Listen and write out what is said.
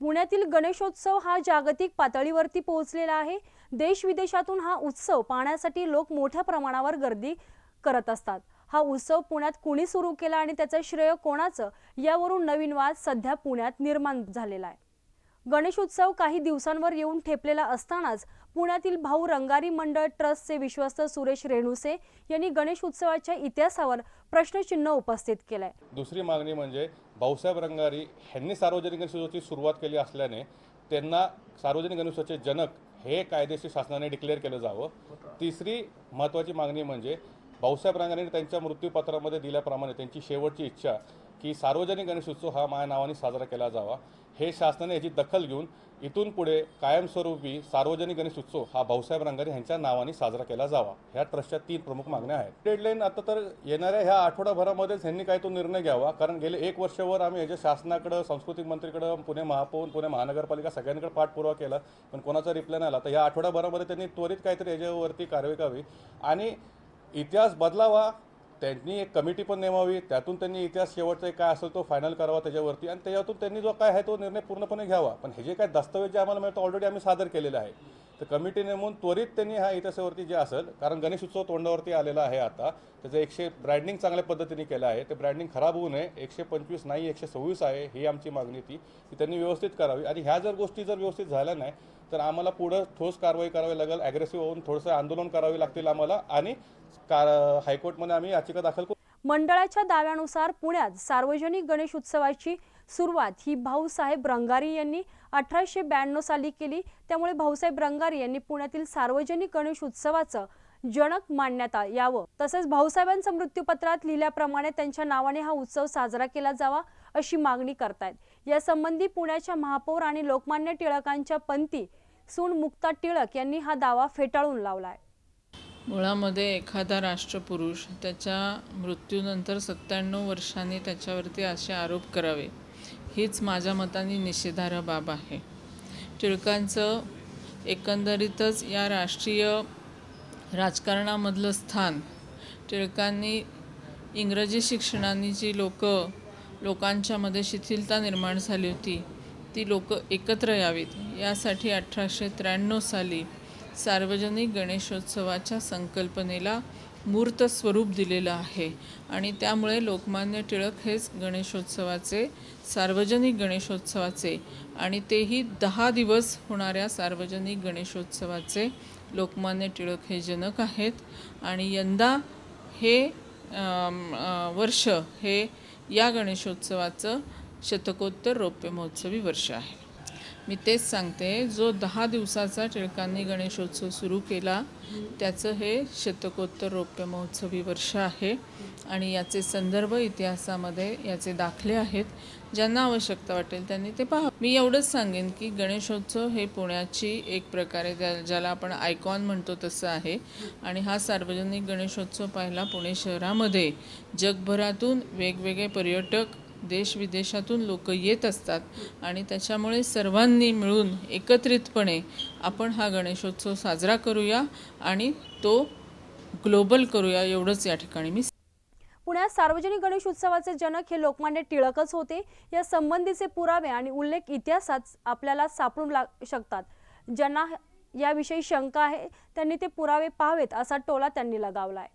पुण्यातील गणेशोत्सव हा जागतिक पातळीवरती पोहोचलेला आहे. देश विदेशातून हा उत्सव पाहण्यासाठी लोक मोठ्या प्रमाणावर गर्दी करत असतात. हा उत्सव पुण्यात कुणी सुरू केला आणि त्याचं श्रेय कोणाचं यावरून नवीन वाद सध्या पुण्यात निर्माण झालेला आहे. गणेशोत्सव काही दिवसांवर येऊन ठेपलेला असतानाच पुण्यातील भाऊ रंगारी मंडळ ट्रस्टचे विश्वस्त सुरेश रेणुसे यांनी गणेश उत्सवाच्या इतिहासावर प्रश्नचिन्ह उपस्थित केलंय. दुसरी मागणी म्हणजे भाऊसाहेब रंगारी ह्यांनी सार्वजनिक गणेशोत्सवाची सुरुवात केली असल्याने त्यांना सार्वजनिक गणेशोत्सवाचे जनक हे कायदेशीर शासनाने डिक्लेअर केलं जावं. तिसरी महत्त्वाची मागणी म्हणजे भाऊसाहेब रंगाने त्यांच्या मृत्यूपत्रामध्ये दिल्याप्रमाणे त्यांची शेवटची इच्छा की सार्वजनिक गणेशोत्सव हा माझ्या नावाने साजरा केला जावा. हे शासनाने याची दखल घेऊन इथून पुढे कायमस्वरूपी सार्वजनिक गणेश उत्सव हा भाऊसाहेब रंगारी यांच्या नावाने साजरा केला जावा. ह्या ट्रस्टच्या तीन प्रमुख मागण्या आहेत. डेडलाईन आता तर येणाऱ्या ह्या आठवडाभरामध्येच ह्यांनी काही तो निर्णय घ्यावा. कारण गेले एक वर्षभर आम्ही याच्या शासनाकडं सांस्कृतिक मंत्रीकडं पुणे महापौर पुणे महानगरपालिका सगळ्यांकडे पाठपुरावा केला. पण कोणाचा रिप्लाय नाही आला. तर ह्या आठवड्याभरामध्ये त्यांनी त्वरित काहीतरी याच्यावरती कारवाई करावी. आणि इतिहास बदलावा. त्यांनी एक कमिटी पण नेमावी त्यातून त्यांनी इतिहास शेवटचा काय असेल तो फायनल करावा त्याच्यावरती. आणि त्याच्यातून त्यांनी जो काय आहे तो निर्णय पूर्णपणे घ्यावा. पण हे जे काय दस्तावेज जे आम्हाला मिळतं ऑलरेडी आम्ही सादर केलेले आहे. तर कमिटी नेमून त्वरित त्यांनी हा इतिहासावरती जे असेल कारण गणेश उत्सव तोंडावरती आलेला आहे आता त्याचं एकशे ब्रँडिंग चांगल्या पद्धतीने केलं आहे ते ब्रँडिंग खराब होऊ नये एकशे पंचवीस नाही एकशे सव्वीस आहे ही आमची मागणी ती की त्यांनी व्यवस्थित करावी. आणि ह्या जर गोष्टी जर व्यवस्थित झाल्या नाही तर आम्हाला पुढं ठोस कारवाई करावी लागेल ॲग्रेसिव्ह होऊन थोडंसं आंदोलन करावे लागतील आम्हाला आणि का हायकोर्टमध्ये आम्ही याचिका दाखल करू. मंडळाच्या दाव्यानुसार पुण्यात सार्वजनिक गणेश उत्सवाची सुरुवात ही भाऊसाहेब रंगारी यांनी अठराशे ब्याण्णव साली केली. त्यामुळे भाऊसाहेब रंगारी यांनी पुण्यातील सार्वजनिक गणेश उत्सवाचं जनक मानण्यात आ- यावं. तसेच भाऊसाहेबांचं मृत्यूपत्रात लिहिल्याप्रमाणे त्यांच्या नावाने हा उत्सव साजरा केला जावा अशी मागणी करतायत. यासंबंधी पुण्याच्या महापौर आणि लोकमान्य टिळकांच्या पंथी सून मुक्ता टिळक यांनी हा दावा फेटाळून लावलाय. मुळामध्ये एखादा राष्ट्रपुरुष त्याच्या मृत्यूनंतर सत्त्याण्णव वर्षांनी त्याच्यावरती असे आरोप करावे. हीच माझ्या मताने निषेधार्ह बाब आहे. टिळकांचं एकंदरीतच या राष्ट्रीय राजकारणामधलं स्थान टिळकांनी इंग्रजी शिक्षणाने जी लोक लोकांच्यामध्ये शिथिलता निर्माण झाली होती ती लोक एकत्र यावीत. यासाठी अठराशे त्र्याण्णव साली सार्वजनिक गणेशोत्सवाच्या संकल्पनेला मूर्त स्वरूप दिलेलं आहे. आणि त्यामुळे लोकमान्य टिळक हेच गणेशोत्सवाचे सार्वजनिक गणेशोत्सवाचे आणि तेही दहा दिवस होणाऱ्या सार्वजनिक गणेशोत्सवाचे लोकमान्य टिळक हे जनक आहेत. आणि यंदा हे वर्ष हे या गणेशोत्सवाचं शतकोत्तर रौप्य महोत्सवी वर्ष आहे. मी तेच सांगते जो दहा दिवसाचा टिळकांनी गणेशोत्सव सुरू केला त्याचं हे शतकोत्तर रौप्य महोत्सवी वर्ष आहे. आणि याचे संदर्भ इतिहासामध्ये याचे दाखले आहेत. ज्यांना आवश्यकता वाटेल त्यांनी ते पहा मी एवढंच सांगेन की गणेशोत्सव हे पुण्याची एक प्रकारे ज्याला आपण आयकॉन म्हणतो तसं आहे. आणि हा सार्वजनिक गणेशोत्सव पाहिला पुणे शहरामध्ये. जगभरातून वेगवेगळे पर्यटक देश विदेशातून लोक येत असतात आणि त्याच्यामुळे सर्वांनी मिळून एकत्रितपणे आपण हा गणेशोत्सव साजरा करूया आणि तो ग्लोबल करूया एवढंच या ठिकाणी मी पुण्यात सार्वजनिक गणेश उत्सवाचे जनक हे लोकमान्य टिळकच होते. या संबंधीचे पुरावे आणि उल्लेख इतिहासात आपल्याला सापडून लाग शकतात. ज्यांना याविषयी शंका आहे त्यांनी ते पुरावे पाहावेत असा टोला त्यांनी लगावला आहे